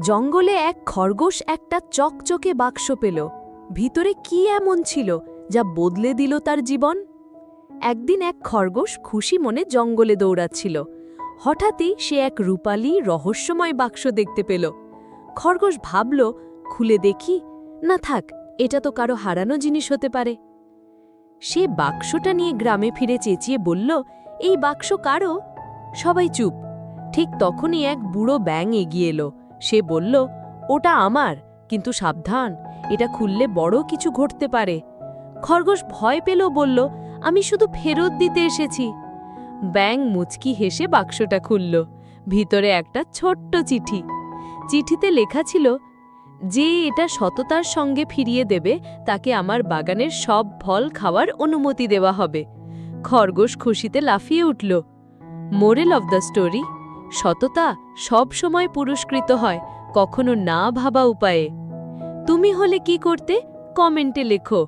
জঙ্গলে এক খরগোশ একটা চকচকে বাক্স পেল। ভিতরে কি এমন ছিল যা বদলে দিল তার জীবন? একদিন এক খরগোশ খুশি মনে জঙ্গলে দৌড়াচ্ছিল। হঠাৎই সে এক রূপালী, রহস্যময় বাক্স দেখতে পেল। খরগোশ ভাবল, খুলে দেখি? না থাক, এটা তো কারও হারানো জিনিস হতে পারে। সে বাক্সটা নিয়ে গ্রামে ফিরে চেঁচিয়ে বলল, এই বাক্স কারও? সবাই চুপ। ঠিক তখনই এক বুড়ো ব্যাং এগিয়ে এলো। সে বলল, ওটা আমার, কিন্তু সাবধান, এটা খুললে বড় কিছু ঘটতে পারে। খরগোশ ভয় পেল বলল, আমি শুধু ফেরত দিতে এসেছি। ব্যাং মুচকি হেসে বাক্সটা খুলল, ভিতরে একটা ছোট্ট চিঠি। চিঠিতে লেখা ছিল, যে এটা সততার সঙ্গে ফিরিয়ে দেবে, তাকে আমার বাগানের সব ফল খাওয়ার অনুমতি দেওয়া হবে। খরগোশ খুশিতে লাফিয়ে উঠল, মোরেল অব দ্য স্টোরি। সততা সব সময় পুরস্কৃত হয়, কখনো না ভাবা উপায়ে। তুমি হলে কি করতে? কমেন্টে লেখো।